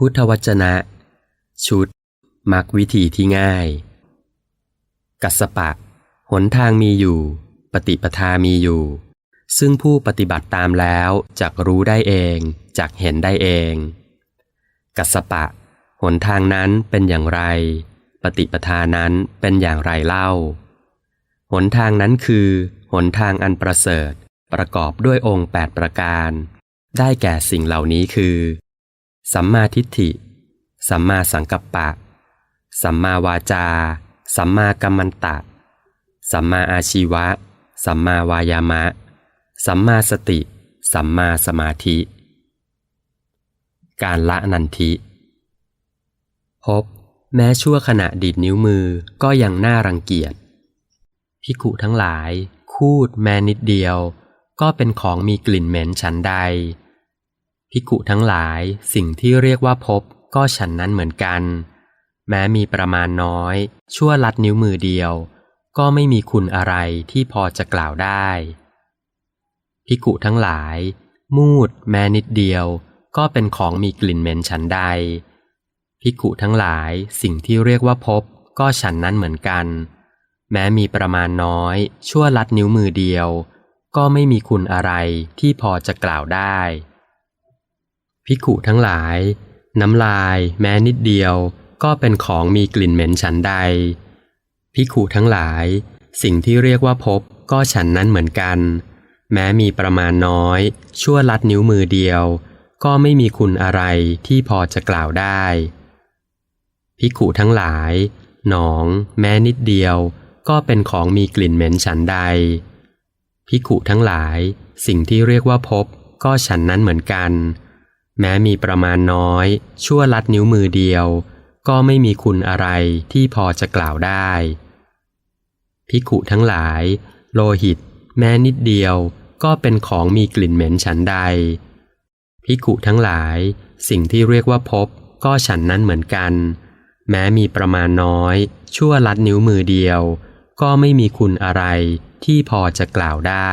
พุทธวจนะ ชุด มักวิธีที่ง่าย กัสปะ หนทางมีอยู่ ปฏิปทามีอยู่ ซึ่งผู้ปฏิบัติตามแล้วจักรู้ได้เองจักเห็นได้เอง กัสสปะ หนทางนั้นเป็นอย่างไร ปฏิปทานั้นเป็นอย่างไรเล่า หนทางนั้นคือ หนทางอันประเสริฐ ประกอบด้วยองค์ 8 ประการ ได้แก่สิ่งเหล่านี้คือ สัมมาทิฏฐิ สัมมาสังกัปปะ สัมมาวาจา สัมมากัมมันตะ สัมมาอาชีวะ สัมมาวายามะ สัมมาสติ สัมมาสมาธิ การละนันทิพบแม้ชั่วขณะดีดนิ้วมือก็ยังน่ารังเกียจพิกุทั้งหลาย คูดแม้นิดเดียว ก็เป็นของมีกลิ่นเหม็นฉันใด พิกุทั้งหลายสิ่งที่เรียกว่าพบก็ฉันนั้นเหมือนกัน แม้มีประมาณน้อย ชั่วลัดนิ้วมือเดียว ก็ไม่มีคุณอะไรที่พอจะกล่าวได้ พิกุทั้งหลาย มูดแม้นิดเดียว ก็เป็นของมีกลิ่นเหม็นฉันใด พิกุทั้งหลายสิ่งที่เรียกว่าพบก็ฉันนั้นเหมือนกัน แม้มีประมาณน้อย ชั่วลัดนิ้วมือเดียว ก็ไม่มีคุณอะไรที่พอจะกล่าวได้ พิกุทั้งหลาย น้ำลายแม้นิดเดียว ก็เป็นของมีกลิ่นเหม็นฉันใดพิกุทั้งหลาย สิ่งที่เรียกว่าพบก็ฉันนั้นเหมือนกัน แม้มีประมาณน้อย ชั่วลัดนิ้วมือเดียว ก็ไม่มีคุณอะไรที่พอจะกล่าวได้พิกุทั้งหลาย หนอง แม้นิดเดียว ก็เป็นของมีกลิ่นเหม็นฉันใดพิกุทั้งหลาย สิ่งที่เรียกว่าพบก็ฉันนั้นเหมือนกัน แม้มีประมาณน้อย ชั่วลัดนิ้วมือเดียว ก็ไม่มีคุณอะไรที่พอจะกล่าวได้ พิกุทั้งหลาย โลหิต แม้นิดเดียว ก็เป็นของมีกลิ่นเหม็นฉันใด พิกุทั้งหลาย สิ่งที่เรียกว่าพบ ก็ฉันนั้นเหมือนกัน แม้มีประมาณน้อย ชั่วลัดนิ้วมือเดียว ก็ไม่มีคุณอะไรที่พอจะกล่าวได้